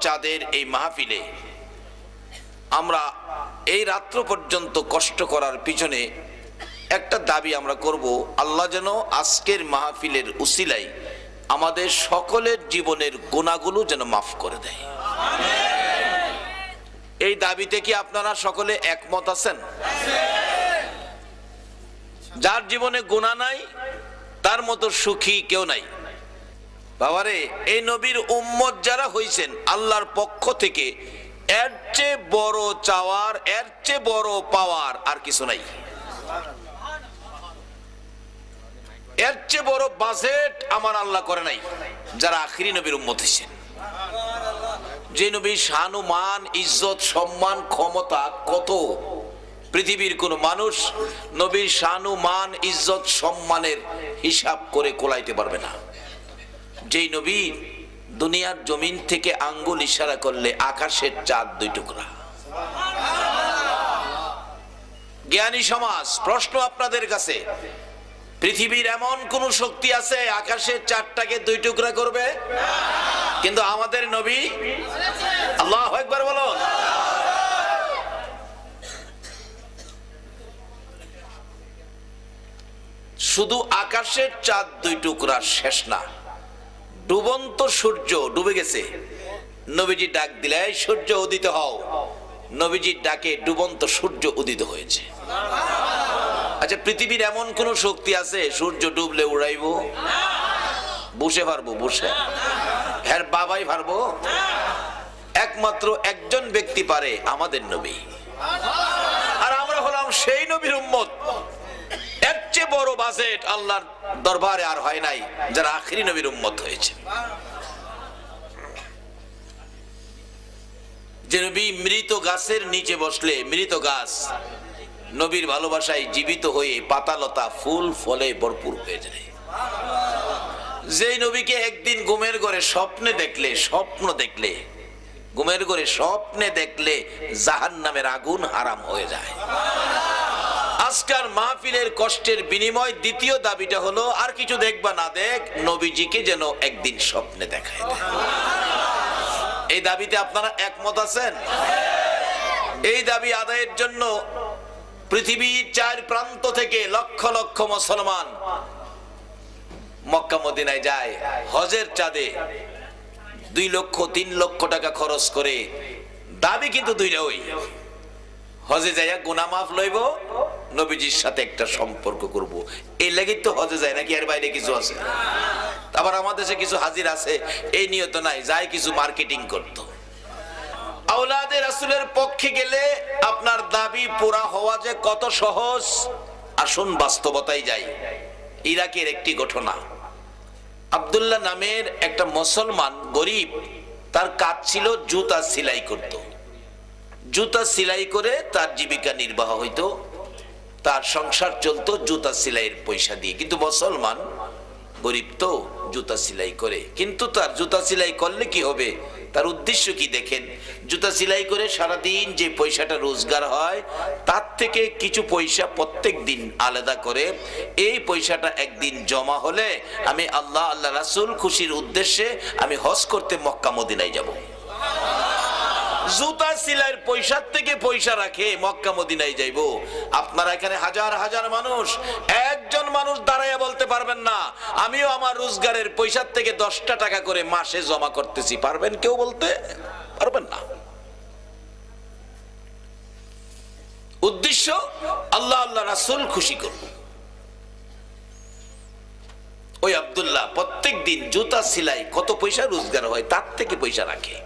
চাঁদের এই মাহফিলে আমরা এই রাত্র পর্যন্ত কষ্ট করার পিছনে একটা দাবি আমরা করব, আল্লাহ যেন আজকের মাহফিলের উসিলাই আমাদের সকলের জীবনের গুণাগুলো যেন মাফ করে দেয়। এই দাবিতে কি আপনারা সকলে একমত আছেন? যার জীবনে গুণা নাই, তার মতো সুখী কেউ নাই। বাবারে, এই নবীর উম্মত যারা হইছেন, আল্লাহর পক্ষ থেকে এর চেয়ে বড় চাওয়ার, এর চেয়ে বড় পাওয়ার আর কিছু নাই। এর চেয়ে বড় বাজেট আমার আল্লাহ করে নাই, যারা আখিরি নবীর উম্মত হয়েছেন যে নবী শানু মান ইজ্জত, সম্মান, ক্ষমতা কত? পৃথিবীর কোন মানুষ নবীর শানু মান ইজ্জত, সম্মানের হিসাব করে কোলাইতে পারবে না। যেই নবী দুনিয়ার জমিন থেকে আঙ্গুল ইশারা করলে আকাশের চাঁদ দুই টুকরা। জ্ঞানী সমাজ, প্রশ্ন আপনাদের কাছে, পৃথিবীর এমন কোন শক্তি আছে আকাশের চারটাকে দুই টুকরা করবে? কিন্তু আমাদের নবী, আল্লাহ একবার বলুন। শুধু আকাশের চাঁদ দুই টুকরা শেষ না। ডুবন্ত সূর্য ডুবে গেছে। নবীজি ডাক দিলে, "এই সূর্য উদিত হও। নবীজির ডাকে ডুবন্ত সূর্য উদিত হয়েছে। আচ্ছা পৃথিবীর এমন কোন শক্তি আছে, সূর্য ডুবলে উড়াইব? বসে পারব, বসে। হ্যাঁ বাবাই পারব? একমাত্র একজন ব্যক্তি পারে আমাদের নবী। আর আমরা হলাম সেই নবীর উম্মত। চেয়ে বড় বাজেট আল্লাহর দরবারে আর হয় নাই, যারা আখিরি নবীর উম্মত হয়েছে। যে নবী মৃত গাছের নিচে বসলে, মৃত গাছ নবীর ভালোবাসায় জীবিত হয়ে পাতালতা ফুল ফলে ভরপুর হয়ে যায়। যে নবীকে একদিন ঘুমের ঘরে স্বপ্নে দেখলে, স্বপ্ন দেখলে, ঘুমের ঘরে স্বপ্নে দেখলে জাহান নামের আগুন হারাম হয়ে যায়। আজকার মাহফিলের কষ্টের বিনিময় দ্বিতীয় দাবিটা হলো, আর কিছু দেখবা না দেখ, নবীজিকে যেন একদিন স্বপ্নে দেখায় এই দাবিতে আপনারা একমত আছেন? এই দাবি আদায়ের জন্য পৃথিবীর চার প্রান্ত থেকে লক্ষ লক্ষ মুসলমান মক্কা মদিনায় যায়, হজের চাঁদে দুই লক্ষ, তিন লক্ষ টাকা খরচ করে। দাবি কিন্তু দুইটা ওই। হজে যাইয়া গুনা মাফ লইব নবীজির সাথে একটা সম্পর্ক করব। এই লেগেই তো হজে যায় নাকি? এর বাইরে কিছু আছে? আবার আমাদের দেশে কিছু হাজির আছে, এই নিয়ত নাই যায় কিছু মার্কেটিং করতো। রাসূলের পক্ষে গেলে আপনার দাবি পুরা হওয়া যে কত সহজ, আসুন বাস্তবতায় যাই। ইরাকের একটি ঘটনা। আব্দুল্লাহ নামের একটা মুসলমান গরিব, তার কাজ ছিল জুতা সেলাই করত। জুতা সেলাই করে তার জীবিকা নির্বাহ হইতো। তার সংসার চলতো জুতা সেলাইয়ের পয়সা দিয়ে। কিন্তু মুসলমান গরিব তো জুতা সেলাই করে। কিন্তু তার জুতা সেলাই করলে কি হবে? তার উদ্দেশ্য কি দেখেন? জুতা সেলাই করে সারাদিন যে পয়সাটা রোজগার হয়, তার থেকে কিছু পয়সা প্রত্যেক দিন আলাদা করে। এই পয়সাটা একদিন জমা হলে আমি আল্লাহ আল্লাহ রাসুল খুশির উদ্দেশ্যে আমি হজ করতে মক্কা মদিনায় যাব। জুতা সিলাইয়ের পয়সার থেকে পয়সা রাখে মক্কা মদিনায় যাইবো। আপনারা এখানে হাজার হাজার মানুষ, একজন মানুষ দাঁড়াইয়া বলতে পারবেন না, আমিও আমার রোজগারের পয়সার থেকে দশটা টাকা করে মাসে জমা করতেছি, পারবেন কেউ বলতে? পারবেন না। উদ্দেশ্য, আল্লাহ আল্লাহ রাসুল খুশি করব ওই আব্দুল্লাহ প্রত্যেক দিন জুতা সিলাই কত পয়সা রোজগার হয় তার থেকে পয়সা রাখে।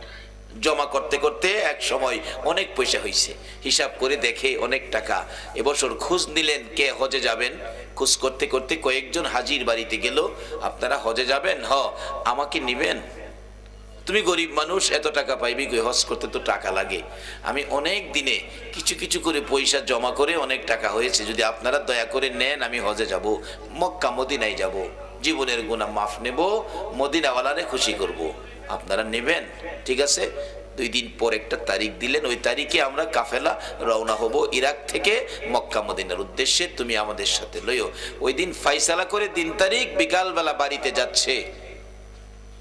জমা করতে করতে এক সময় অনেক পয়সা হয়েছে হিসাব করে দেখে অনেক টাকা। এবছর খোঁজ নিলেন কে হজে যাবেন। খোঁজ করতে করতে কয়েকজন হাজির বাড়িতে গেল। আপনারা হজে যাবেন? হ, আমাকে নিবেন। তুমি গরিব মানুষ, এত টাকা পাইবি হজ করতে তো টাকা লাগে। আমি অনেক দিনে কিছু কিছু করে পয়সা জমা করে অনেক টাকা হয়েছে। যদি আপনারা দয়া করে নেন, আমি হজে যাব। মক্কা, মদিনায় যাব। জীবনের গুণা মাফ নেব। মদিনাওয়ালারে খুশি করব। আপনারা নেবেন, ঠিক আছে? দুই দিন পর একটা তারিখ দিলেন, ওই তারিখে আমরা কাফেলা রওনা হব ইরাক থেকে মক্কা, মদিনার উদ্দেশ্যে। তুমি আমাদের সাথে লইও। ওই দিন ফাইসালা করে দিন তারিখ বিকালবেলা বাড়িতে যাচ্ছে।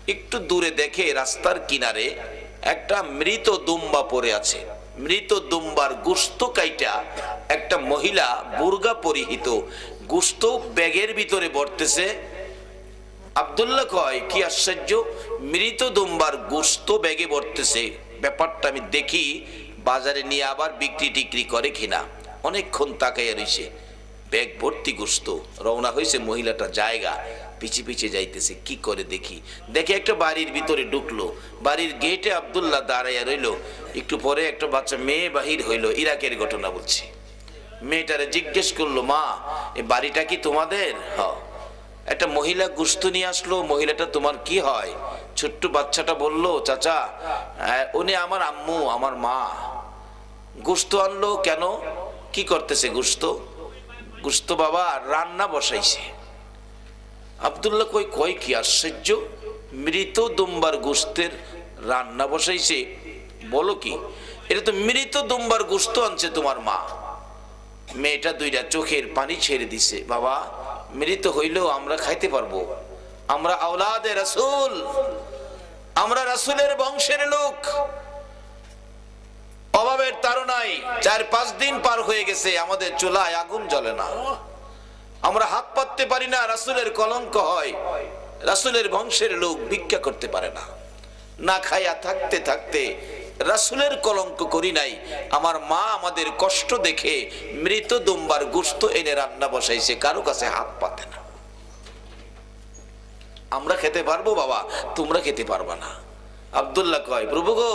একটু দূরে দেখে রাস্তার কিনারে একটা মৃত দুম্বা পড়ে আছে। মৃত দুম্বার গুস্ত কাইটা একটা মহিলা বুর্গা পরিহিত, গুস্ত ব্যাগের ভিতরে বর্তেছে আবদুল্লাহ কয়, কি আশ্চর্য, মৃত দুম্বার গোস্ত ব্যাগে ভরতেছে। ব্যাপারটা আমি দেখি, বাজারে নিয়ে আবার বিক্রি টিক্রি করে কিনা। অনেকক্ষণ তাকাইয়া রইছে। ব্যাগ ভর্তি গোস্ত। রওনা হয়েছে মহিলাটা জায়গা। পিছে পিছে যাইতেছে, কি করে দেখি? দেখে একটা বাড়ির ভিতরে ঢুকলো। বাড়ির গেটে আবদুল্লাহ দাঁড়াইয়া রইল। একটু পরে একটা বাচ্চা মেয়ে বাহির হইল, ইরাকের ঘটনা বলছে। মেয়েটারে জিজ্ঞেস করল, মা, এ বাড়িটা কি তোমাদের? হ্যাঁ একটা মহিলা গুস্ত নিয়ে আসলো, মহিলাটা তোমার কি হয়? ছোট্ট বাচ্চাটা বলল, চাচা উনি আমার আম্মু, আমার মা। গুস্ত আনলো কেন? কি করতেছে গুস্ত? গুস্ত বাবা রান্না বসাইছে। আবদুল্লাহ কই কই কি আশ্চর্য, মৃত দুম্বার গোস্তের রান্না বসাইছে। বলো কি, এটা তো মৃত দুম্বার গোস্ত আনছে তোমার মা। মেয়েটা দুইটা চোখের পানি ছেড়ে দিছে, বাবা মৃত হইলেও আমরা খাইতে পারব। আমরা আওলাদে রাসূল, আমরা রাসূলের বংশের লোক। অভাবের তারনাই চার পাঁচ দিন পার হয়ে গেছে, আমাদের চুলায় আগুন জ্বলে না। আমরা হাত পাততে পারি না, রাসূলের কলঙ্ক হয়। রাসূলের বংশের লোক ভিক্ষা করতে পারে না। না খাইয়া থাকতে থাকতে রাসূলের কলঙ্ক করি নাই। আমার মা আমাদের কষ্ট দেখে মৃত দুম্বার গোস্ত এনে রান্না বসাইছে, কারও কাছে হাত পাতে না। আমরা খেতে পারব বাবা, তোমরা খেতে পারবা না। আব্দুল্লাহ কয়, প্রভু গো,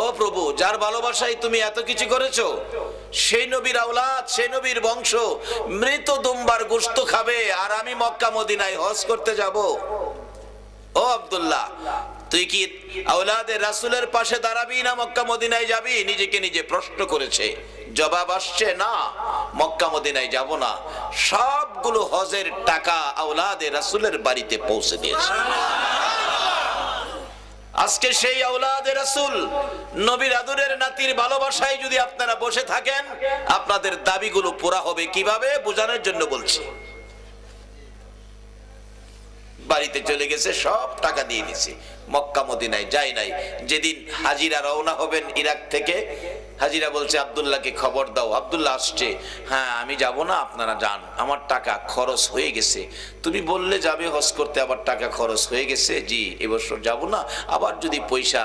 ও প্রভু, যার ভালোবাসায় তুমি এত কিছু করেছ, সেই নবীর আওলাদ, সেই নবীর বংশ, মৃত দুম্বার গোস্ত খাবে, আর আমি মক্কা মদিনায় হজ করতে যাব। ও আব্দুল্লাহ তুই কি আওলাদের রাসূলের পাশে দাঁড়াবি না মক্কা মদিনায় যাবি? নিজেকে নিজে প্রশ্ন করেছে। জবাব আসছে, না, মক্কা মদিনায় যাব না। সবগুলো হজের টাকা আওলাদের রাসূলের বাড়িতে পৌঁছে দিয়েছে। আজকে সেই আওলাদে রাসূল নবীর আদরের নাতির ভালোবাসায় যদি আপনারা বসে থাকেন, আপনাদের দাবিগুলো পুরা হবে কীভাবে? বোঝানোর জন্য বলছি। বাড়িতে চলে গেছে, সব টাকা দিয়ে দিছে মক্কা, মদিনায় যায় নাই। যেদিন হাজিরা রওনা হবেন ইরাক থেকে, হাজিরা বলছে, আবদুল্লাহকে খবর দাও। আবদুল্লাহ আসছে হ্যাঁ আমি যাব না, আপনারা যান। আমার টাকা খরচ হয়ে গেছে। তুমি বললে যাবে, হজ করতে আবার টাকা খরচ হয়ে গেছে। জি এবছর যাব না। আবার যদি পয়সা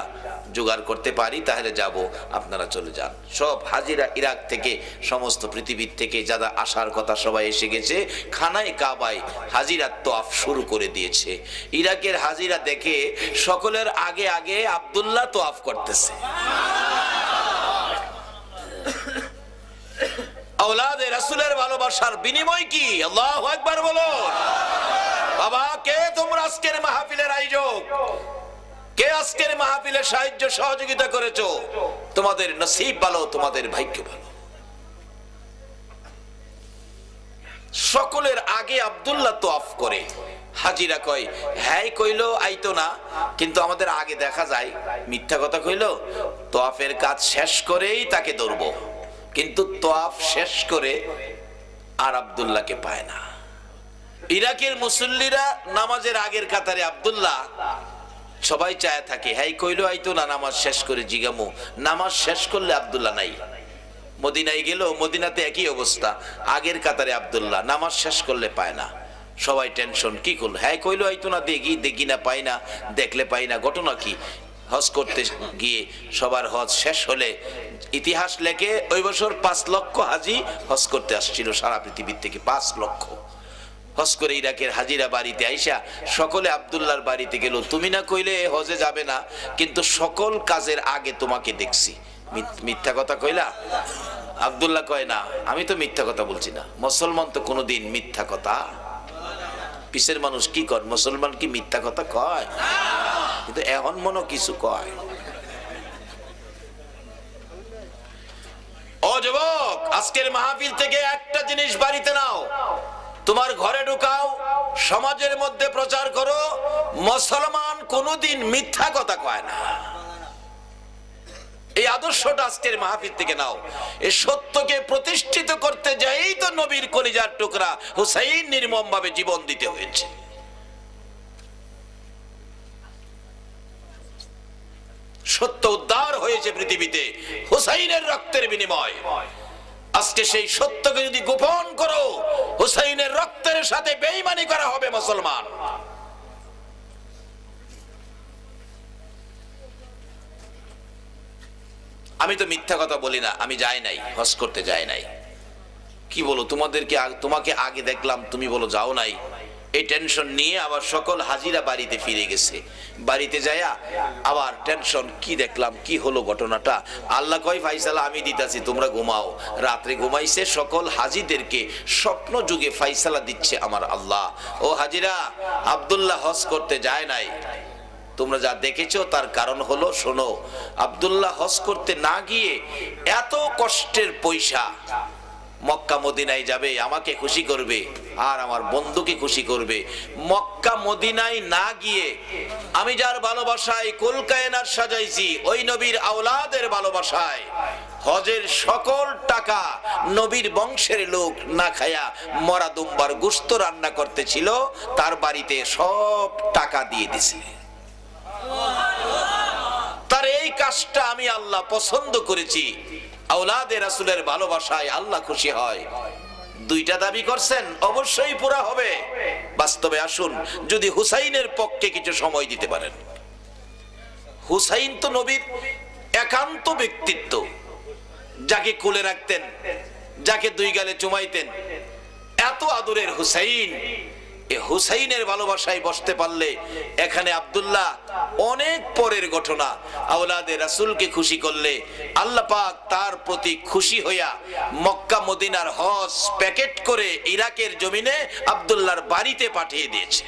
জোগাড় করতে পারি, তাহলে যাব, আপনারা চলে যান। সব হাজিরা ইরাক থেকে, সমস্ত পৃথিবীর থেকে যারা আসার কথা সবাই এসে গেছে, খানায় কাবায় হাজিরা তোয়াফ শুরু করে দিয়েছে। ইরাকের হাজিরা দেখে সকলের আগে আগে আব্দুল্লাহ তোয়াফ করতেছে। আওলাদে রাসূলের ভালোবাসার বিনিময় কি? আল্লাহু আকবার বলো বাবা, কে তোমরা আজকের মাহফিলের আয়োজক? কে আজকের মাহফিলে সাহায্য সহযোগিতা করেছ? তোমাদের নসিব ভালো, তোমাদের ভাগ্য ভালো। সকলের আগে আব্দুল্লাহ তো অফ করে। হাজিরা কয় হ্যাঁ কইলো, আইতো না। কিন্তু আমাদের আগে দেখা যায়, মিথ্যা কথা কইলো, তোয়াফের কাজ শেষ করেই তাকে ধরবো। কিন্তু তোয়াফ শেষ করে আর আব্দুল্লাহকে পায় না। ইরাকের মুসল্লিরা নামাজের আগের কাতারে আব্দুল্লাহ সবাই চায় থাকে হ্যাঁ কইলো আইতো না, নামাজ শেষ করে জিগামু। নামাজ শেষ করলে আব্দুল্লাহ নাই। মদিনায় গেল, মদিনাতে একই অবস্থা, আগের কাতারে আবদুল্লাহ, নামাজ শেষ করলে পায় না। সবাই টেনশন, কি করল? হ্যাঁ কইলো আইতো না, দেখি দেখি না, পাই না, দেখলে পাই না, ঘটনা কি? হজ করতে গিয়ে সবার হজ শেষ হলে ইতিহাস লেখে, ওই বছর পাঁচ লক্ষ হাজি হজ করতে আসছিল সারা পৃথিবীর থেকে, পাঁচ লক্ষ। হজ করে ইরাকের হাজিরা বাড়িতে আইসা সকলে আবদুল্লাহর বাড়িতে গেল। তুমি না কইলে হজে যাবে না, কিন্তু সকল কাজের আগে তোমাকে দেখছি। মিথ্যা কথা কইলা? আবদুল্লাহ কয়, না, আমি তো মিথ্যা কথা বলছি না। মুসলমান তো কোনোদিন মিথ্যা কথা পিসের মানুষ কি কর মুসলমান কি মিথ্যা কথা কয়? কিন্তু এখন মনে কিছু কয়। ও যুবক, আজকের মাহফিল থেকে একটা জিনিস বাড়িতে নাও। তোমার ঘরে ঢুকাও, সমাজের মধ্যে প্রচার করো, মুসলমান কোনোদিন মিথ্যা কথা কয় না। এই আদর্শটা আজকের মাহফিল থেকে নাও। এই সত্যকে প্রতিষ্ঠিত করতে যাই তো নবীর কলিজার টুকরা হুসাইন নির্মম ভাবে জীবন দিতে হয়েছে। সত্য উদ্ধার হয়েছে পৃথিবীতে হুসাইনের রক্তের বিনিময়। আজকে সেই সত্যকে যদি গোপন করো, হুসাইনের রক্তের সাথে বেইমানি করা হবে মুসলমান। আমি তো মিথ্যা কথা বলি না, আমি যাই নাই হস করতে যাই নাই। কি বলো, তোমাদেরকে তোমাকে আগে দেখলাম, তুমি বলো যাও নাই। এই টেনশন নিয়ে আবার সকল হাজিরা বাড়িতে ফিরে গেছে। বাড়িতে যায়া আবার টেনশন কি দেখলাম, কি হলো ঘটনাটা? আল্লাহ কয়, ফাইসালা, আমি দিতাছি, তোমরা ঘুমাও। রাত্রে ঘুমাইছে সকল হাজিদেরকে স্বপ্ন যুগে ফাইসালা দিচ্ছে আমার আল্লাহ। ও হাজিরা, আব্দুল্লাহ হজ করতে যায় নাই। তোমরা যা দেখেছ, তার কারণ হলো, শোনো, আব্দুল্লাহ হজ করতে না গিয়ে এত কষ্টের পয়সা মক্কা মদিনায় যাবে, আমাকে খুশি করবে আর আমার বন্ধুকে খুশি করবে। মক্কা মদিনায় না গিয়ে আমি যার ভালোবাসায় কলকায়নার সাজাইছি, ওই নবীর আওলাদের ভালোবাসায়। হজের সকল টাকা নবীর বংশের লোক না খায়া মরা দুম্বার গুস্ত রান্না করতেছিল, তার বাড়িতে সব টাকা দিয়ে দিছে। তার এই কাজটা আমি আল্লাহ পছন্দ করেছি। আওলাদে রাসুলের ভালোবাসায় আল্লাহ খুশি হয়। দুইটা দাবি করছেন, অবশ্যই পুরা হবে। বাস্তবে আসুন, যদি হুসাইনের পক্ষে কিছু সময় দিতে পারেন। হুসাইন তো নবীর একান্ত ব্যক্তিত্ব। যাকে কুলে রাখতেন, যাকে দুই গালে চুমাইতেন, এত আদরের হুসাইন এ হুসাইনের ভালোবাসায় বসতে পারলে এখানে আব্দুল্লাহ অনেক পরের ঘটনা। আওলাদে রাসুলকে খুশি করলে আল্লাহ পাক তার প্রতি খুশি হইয়া মক্কা, মদিনার হজ প্যাকেট করে ইরাকের জমিনে আব্দুল্লাহর বাড়িতে পাঠিয়ে দিয়েছে।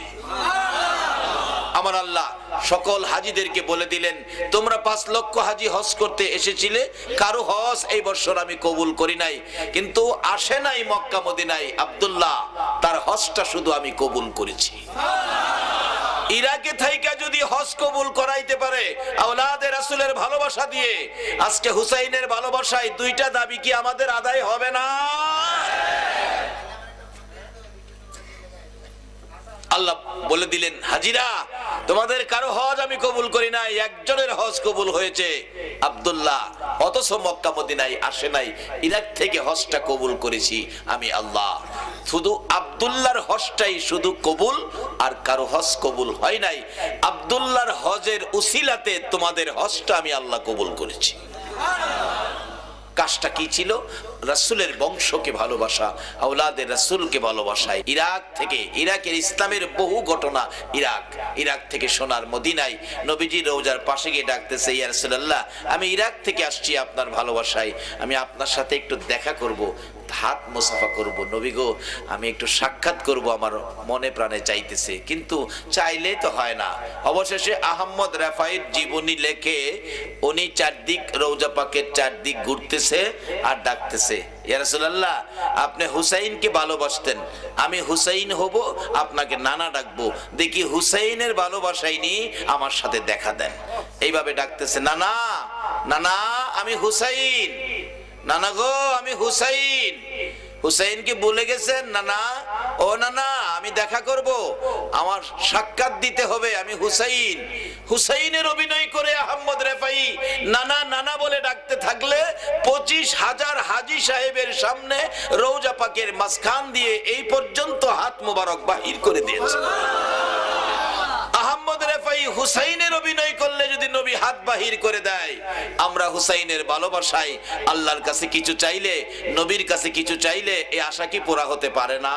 আমার আল্লাহ সকল হাজিদেরকে বলে দিলেন, তোমরা পাঁচ লক্ষ হাজি হজ করতে এসেছিলে, কারও হজ এই বছর আমি কবুল করি নাই। কিন্তু আসে নাই মক্কা মদিনায় আব্দুল্লাহ, তার হজটা শুধু আমি কবুল করেছি। ইরাকে থাইকা যদি হজ কবুল করাইতে পারে, আওলাদে রাসূলের ভালোবাসা দিয়ে, আজকে হুসাইনের ভালোবাসায় দুইটা দাবি কি আমাদের আদায় হবে না? আল্লাহ বলে দিলেন, হাজিরা, তোমাদের কারও হজ আমি কবুল করি নাই, একজনের হজ কবুল হয়েছে। আব্দুল্লাহ, অথচ মক্কা মদিনায় আসে নাই, ইরাক থেকে হজটা কবুল করেছি আমি আল্লাহ। শুধু আব্দুল্লাহর হজটাই শুধু কবুল, আর কারও হজ কবুল হয় নাই। আব্দুল্লাহর হজের উসিলাতে তোমাদের হজটা আমি আল্লাহ কবুল করেছি। কাজটা কি ছিল? রাসুলের বংশকে ভালোবাসা আউলাদের রাসুলকে ভালোবাসায় ইরাক থেকে, ইরাকের ইসলামের বহু ঘটনা ইরাক। ইরাক থেকে সোনার মদিনায় নবীজি রৌজার পাশে গিয়ে ডাকতেছে, ইয়া রাসূলুল্লাহ, আমি ইরাক থেকে আসছি আপনার ভালোবাসায়। আমি আপনার সাথে একটু দেখা করব। হাত মোসাফা করব, নবী গো, আমি একটু সাক্ষাৎ করব, আমার মনে প্রাণে চাইতেছে। কিন্তু চাইলেই তো হয় না। অবশেষে আহম্মদ রাফাইর জীবনী লেখে, উনি চারদিক রৌজা পাকের চারদিক ঘুরতেছে আর ডাকতেছে, ইয়া রাসূলুল্লাহ, আপনি হুসাইনকে ভালোবাসতেন। আমি হুসাইন হব, আপনাকে নানা ডাকবো। দেখি হুসাইনের ভালোবাসাই নিয়ে আমার সাথে দেখা দেন। এইভাবে ডাকতেছে, নানা নানা, আমি হুসাইন। নানা গো, আমি হুসাইন। হুসাইন কি বলে গেছেন? নানা, ও নানা, আমি দেখা করব। আমার সাক্ষাৎ দিতে হবে, আমি হুসাইন। হুসাইনের অভিনয় করে আহম্মদ রেফাই নানা নানা বলে ডাকতে থাকলে পঁচিশ হাজার হাজি সাহেবের সামনে রৌজা পাকের মাঝখান দিয়ে এই পর্যন্ত হাত মোবারক বাহির করে দিয়েছে। হুসাইনের অভিনয় করলে যদি নবী হাত বাহির করে দেয়, আমরা হুসাইনের ভালোবাসায় আল্লাহর কাছে কিছু চাইলে, নবীর কাছে কিছু চাইলে এই আশা কি পুরা হতে পারে না?